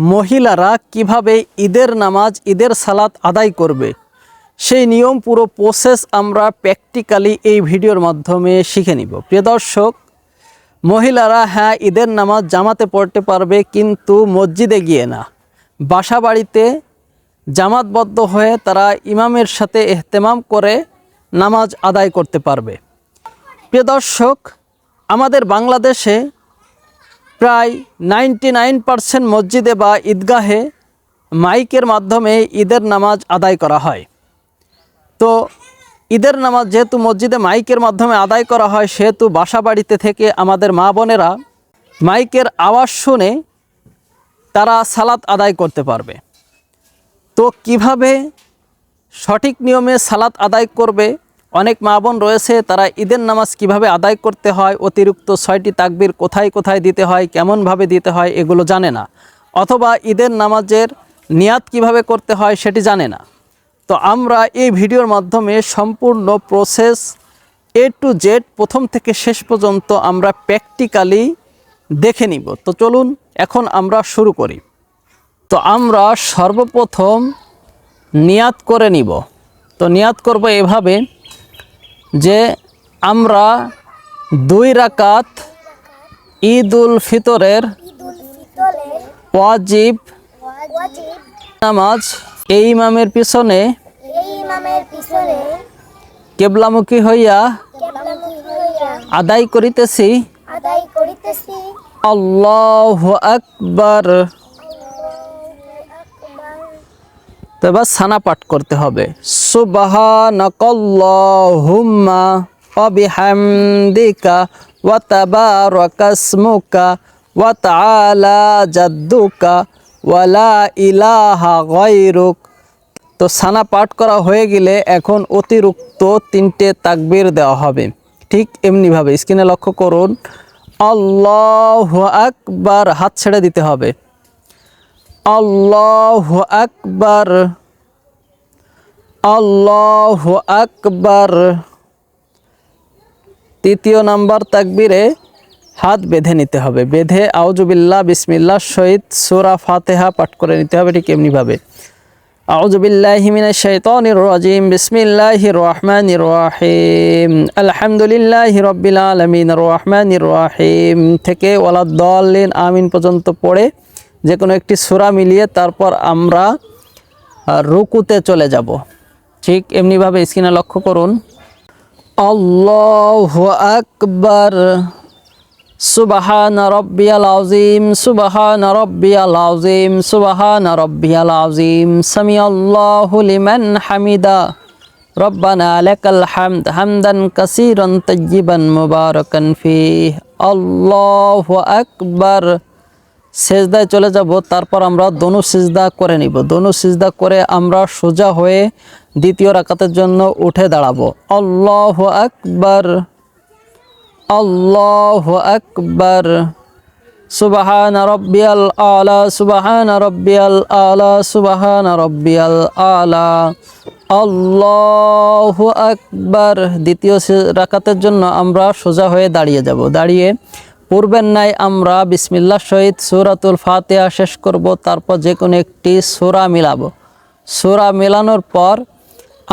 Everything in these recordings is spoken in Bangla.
মহিলারা কীভাবে ঈদের নামাজ, ঈদের সালাত আদায় করবে? সেই নিয়ম পুরো প্রসেস আমরা প্র্যাকটিক্যালি এই ভিডিওর মাধ্যমে শিখে নিব। প্রিয় দর্শক, মহিলারা হ্যাঁ ঈদের নামাজ জামাতে পড়তে পারবে কিন্তু মসজিদে গিয়ে না। বাসা বাড়িতে জামাতবদ্ধ হয়ে তারা ইমামের সাথে এহতেমাম করে নামাজ আদায় করতে পারবে। প্রিয় দর্শক, আমাদের বাংলাদেশে প্রায় নাইনটি নাইন পারসেন্ট মসজিদে বা ঈদগাহে মাইকের মাধ্যমে ঈদের নামাজ আদায় করা হয়। তো ঈদের নামাজ যেহেতু মসজিদে মাইকের মাধ্যমে আদায় করা হয়, সেহেতু বাসা বাড়িতে থেকে আমাদের মা বোনেরা মাইকের আওয়াজ শুনে তারা সালাত আদায় করতে পারবে। তো কীভাবে সঠিক নিয়মে সালাত আদায় করবে অনেক মা বোন রয়েছে, তারা ঈদের নামাজ কীভাবে আদায় করতে হয়, অতিরিক্ত ছয়টি তাকবির কোথায় কোথায় দিতে হয়, কেমনভাবে দিতে হয়, এগুলো জানে না। অথবা ঈদের নামাজের নিয়াত কীভাবে করতে হয়, সেটি জানে না। তো আমরা এই ভিডিওর মাধ্যমে সম্পূর্ণ প্রসেস এ টু জেড প্রথম থেকে শেষ পর্যন্ত আমরা প্র্যাকটিক্যালি দেখে নিব। তো চলুন এখন আমরা শুরু করি। তো আমরা সর্বপ্রথম নিয়াত করে নিব। তো নিয়াত করব এভাবে। যে আমরা দুই রাকাত ঈদ উল ফিতরের ওয়াজিব নামাজ এই ইমামের পিছনে এই ইমামের পিছনে কেবলামুখী হইয়া আদায় করিতেছি। আল্লাহ আকবার। তো সানা পাঠ করতে হবে। সুবহানাকাল্লাহুম্মা ওয়া বিহামদিকা ওয়া তাবারাকাসমুকা ওয়া তাআলা জাদ্দুকা ওয়া লা ইলাহা গায়রুক। তো সানা পাঠ করা হয়ে গেলে এখন অতিরিক্ত তিনটে তাকবীর দেওয়া হবে। ঠিক এমনিভাবে স্ক্রিনে লক্ষ্য করুন। আল্লাহ আকবার, হাত ছেড়ে দিতে হবে। আল্লাহ আকবর। আল্লাহ আকবর। তৃতীয় নাম্বার তাকবিরে হাত বেঁধে নিতে হবে। বেঁধে আউজুবিল্লা বিসমিল্লা সহিত সোরা ফাতেহা পাঠ করে নিতে হবে ঠিক এমনিভাবে। আউজুবিল্লাহিমিনা শৈতনির রাজিম বিসমিল্লাহি রহমানির রাহিম। আলহামদুলিল্লাহি রব্বিল আলমিন, রহমানির রাহিম। থেকে ওয়ালাদ্দিন আমিন পর্যন্ত পড়ে যে কোনো একটি সুরা মিলিয়ে তারপর আমরা রুকুতে চলে যাব। ঠিক এমনিভাবে স্ক্রিনে লক্ষ্য করুন। আল্লাহু আকবর। সুবাহান রব্বিয়াল আযীম, সুবাহান রব্বিয়াল আযীম, সুবাহান রব্বিয়াল আযীম। সামি আল্লাহু হামিদা। রব্বানা লাকাল হামদ হামদান কাসীরান তাইয়িবান মুবারাকান ফিহ। আল্লাহু আকবার। সেজদায় চলে যাব, তারপর আমরা দনু সিজদা করে নিব। দনু সিজদা করে আমরা সোজা হয়ে দ্বিতীয় রাকাতের জন্য উঠে দাঁড়াবো। আল্লাহু আকবার, আল্লাহ আকবার। সুবাহান রব্বিয়াল আলা, সুবাহান রব্বিয়াল আলা, সুবাহান রব্বিয়াল আলা। আল্লাহ আকবার। দ্বিতীয় রাকাতের জন্য আমরা সোজা হয়ে দাঁড়িয়ে যাব। দাঁড়িয়ে পূর্বের নাই আমরা, বিসমিল্লাহ সহিত সুরাতুল ফাতেহা শেষ করব, তারপর যে কোনো একটি সুরা মিলাবো। সুরা মেলানোর পর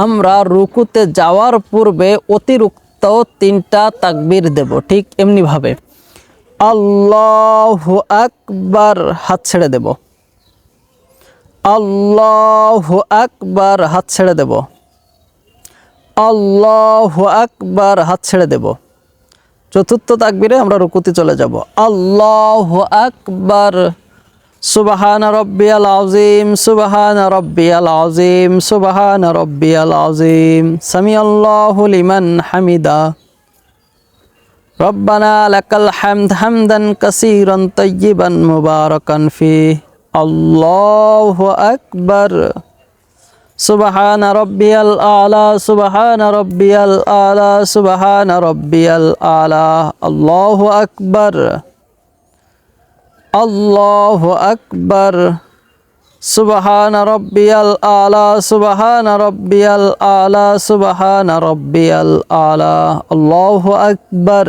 আমরা রুকুতে যাওয়ার পূর্বে অতিরিক্ত তিনটা তাকবির দেব, ঠিক এমনিভাবে। আল্লাহু আকবার, হাত ছেড়ে দেব। আল্লাহু আকবার, হাত ছেড়ে দেব। আল্লাহু আকবার, হাত ছেড়ে দেব। চতুর্থ তাকবীরে আমরা রুকুতে চলে যাব। আল্লাহ আকবার। সুবাহান রব্বিয়াল আযীম, সুবাহান রব্বিয়াল আযীম, সুবাহান রব্বিয়াল আযীম। সামি আল্লাহ লিমান হামিদা। রব্বানা লাকাল হামদ হামদান কাসীরান তাইয়িবান মুবারাকান ফিহ। আল্লাহু আকবার। সুবহান রব্বিয়াল আলা, সুবহান রব্বিয়াল আলা, সুবহান রব্বিয়াল আলা। আল্লাহু আকবার। আল্লাহু আকবার। সুবহান রব্বিয়াল আলা, সুবহান রব্বিয়াল আলা, সুবহান রব্বিয়াল আলা। আল্লাহু আকবার।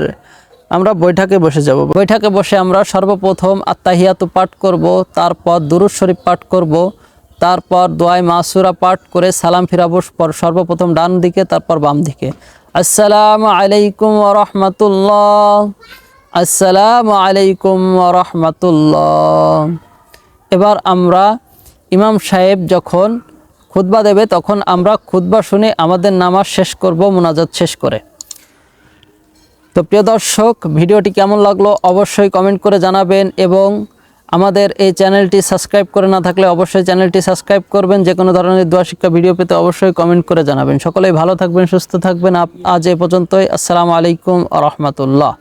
আমরা বৈঠকে বসে যাব। বৈঠকে বসে আমরা সর্বপ্রথম আত্মাহিয়াতু পাঠ করব, তারপর দুরুদ শরীফ পাঠ করব। তারপর দোয়াই মাসুরা পাঠ করে সালাম ফিরাবো পর সর্বপ্রথম ডান দিকে, তারপর বাম দিকে। আসসালামু আলাইকুম রহমতুল্লাহ। আসসালামু আলাইকুম রহমতুল্লাহ। এবার আমরা ইমাম সাহেব যখন খুতবা দেবে, তখন আমরা খুতবা শুনে আমাদের নামাজ শেষ করব, মোনাজাত শেষ করে। তো প্রিয় দর্শক, ভিডিওটি কেমন লাগল অবশ্যই কমেন্ট করে জানাবেন এবং আমাদের এই চ্যানেলটি সাবস্ক্রাইব করে না থাকলে অবশ্যই চ্যানেলটি সাবস্ক্রাইব করবেন। যে কোনো ধরনের দোয়া শিক্ষা ভিডিও পেতে অবশ্যই কমেন্ট করে জানাবেন। সকলেই ভালো থাকবেন, সুস্থ থাকবেন। আজ এ পর্যন্তই। আসসালামু আলাইকুম রহমতুল্লাহ।